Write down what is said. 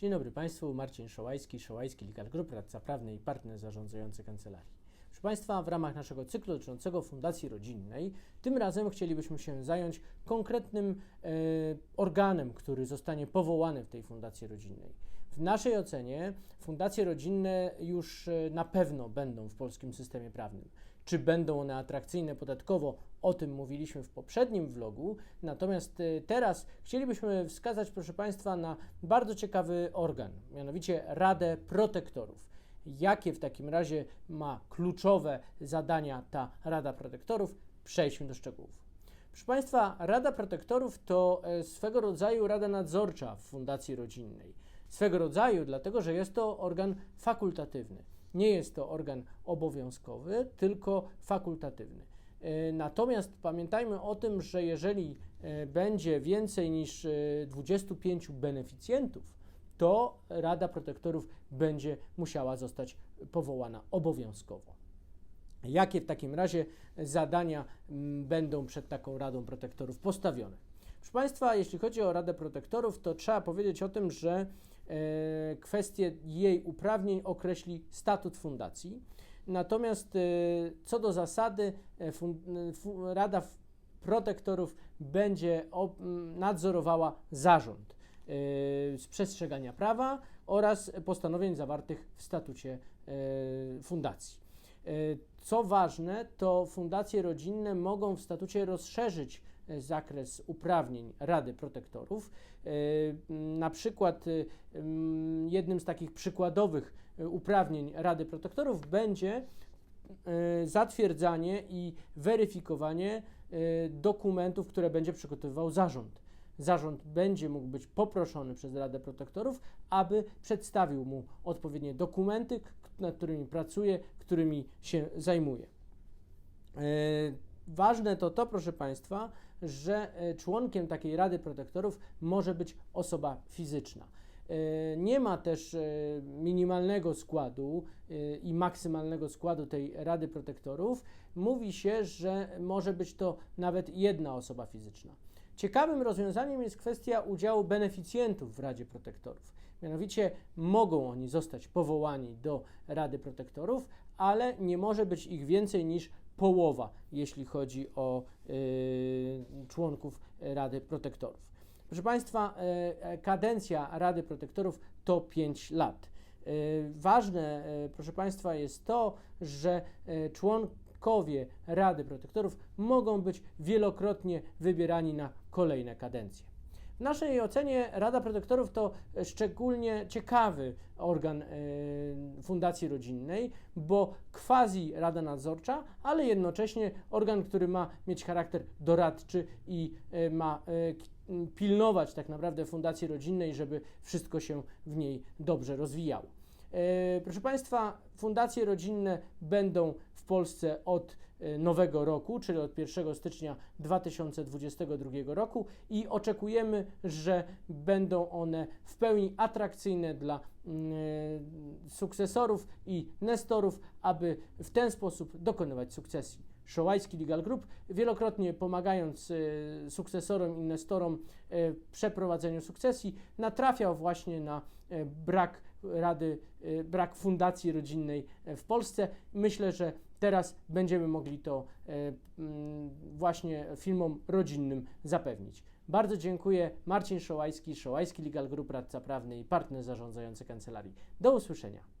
Dzień dobry Państwu, Marcin Szołajski, Szołajski Legal Group, radca prawny i partner zarządzający kancelarii. Proszę Państwa, w ramach naszego cyklu dotyczącego Fundacji Rodzinnej, tym razem chcielibyśmy się zająć konkretnym e, organem, który zostanie powołany w tej Fundacji Rodzinnej. W naszej ocenie fundacje rodzinne już e, na pewno będą w polskim systemie prawnym. Czy będą one atrakcyjne podatkowo? O tym mówiliśmy w poprzednim vlogu. Natomiast e, teraz chcielibyśmy wskazać, proszę Państwa, na bardzo ciekawy organ, mianowicie Radę Protektorów. Jakie w takim razie ma kluczowe zadania ta Rada Protektorów? Przejdźmy do szczegółów. Proszę Państwa, Rada Protektorów to e, swego rodzaju rada nadzorcza w Fundacji Rodzinnej. Swego rodzaju, dlatego że jest to organ fakultatywny. Nie jest to organ obowiązkowy, tylko fakultatywny. E, Natomiast pamiętajmy o tym, że jeżeli e, będzie więcej niż e, 25 beneficjentów, to Rada Protektorów będzie musiała zostać powołana obowiązkowo. Jakie w takim razie zadania mm, będą przed taką Radą Protektorów postawione? Proszę Państwa, jeśli chodzi o Radę Protektorów, to trzeba powiedzieć o tym, że e, kwestie jej uprawnień określi statut fundacji. Natomiast e, co do zasady, e, Rada Protektorów będzie nadzorowała zarząd z przestrzegania prawa oraz postanowień zawartych w statucie e, fundacji. E, Co ważne, to fundacje rodzinne mogą w statucie rozszerzyć zakres uprawnień Rady Protektorów. Na przykład e, m, jednym z takich przykładowych uprawnień Rady Protektorów będzie zatwierdzanie i weryfikowanie dokumentów, które będzie przygotowywał zarząd. Zarząd będzie mógł być poproszony przez Radę Protektorów, aby przedstawił mu odpowiednie dokumenty, nad którymi pracuje, którymi się zajmuje. E, Ważne to to, proszę Państwa, że e, członkiem takiej Rady Protektorów może być osoba fizyczna. E, Nie ma też e, minimalnego składu e, i maksymalnego składu tej Rady Protektorów. Mówi się, że może być to nawet jedna osoba fizyczna. Ciekawym rozwiązaniem jest kwestia udziału beneficjentów w Radzie Protektorów. Mianowicie mogą oni zostać powołani do Rady Protektorów, ale nie może być ich więcej niż połowa, jeśli chodzi o y, członków Rady Protektorów. Proszę Państwa, e, e, kadencja Rady Protektorów to 5 lat. E, Ważne, proszę Państwa, jest to, że członkowie Rady Protektorów mogą być wielokrotnie wybierani na kolejne kadencje. W naszej ocenie Rada Protektorów to szczególnie ciekawy organ e, Fundacji Rodzinnej, bo quasi Rada Nadzorcza, ale jednocześnie organ, który ma mieć charakter doradczy i e, ma e, pilnować tak naprawdę Fundacji Rodzinnej, żeby wszystko się w niej dobrze rozwijało. Proszę Państwa, fundacje rodzinne będą w Polsce od e, nowego roku, czyli od 1 stycznia 2022 roku i oczekujemy, że będą one w pełni atrakcyjne dla mm, e, sukcesorów i nestorów, aby w ten sposób dokonywać sukcesji. Szołajski Legal Group, wielokrotnie pomagając e, sukcesorom inwestorom e, w przeprowadzeniu sukcesji, natrafiał właśnie na e, brak rady, e, brak fundacji rodzinnej w Polsce. Myślę, że teraz będziemy mogli to e, mm, właśnie filmom rodzinnym zapewnić. Bardzo dziękuję. Marcin Szołajski, Szołajski Legal Group, radca prawny i partner zarządzający kancelarii. Do usłyszenia.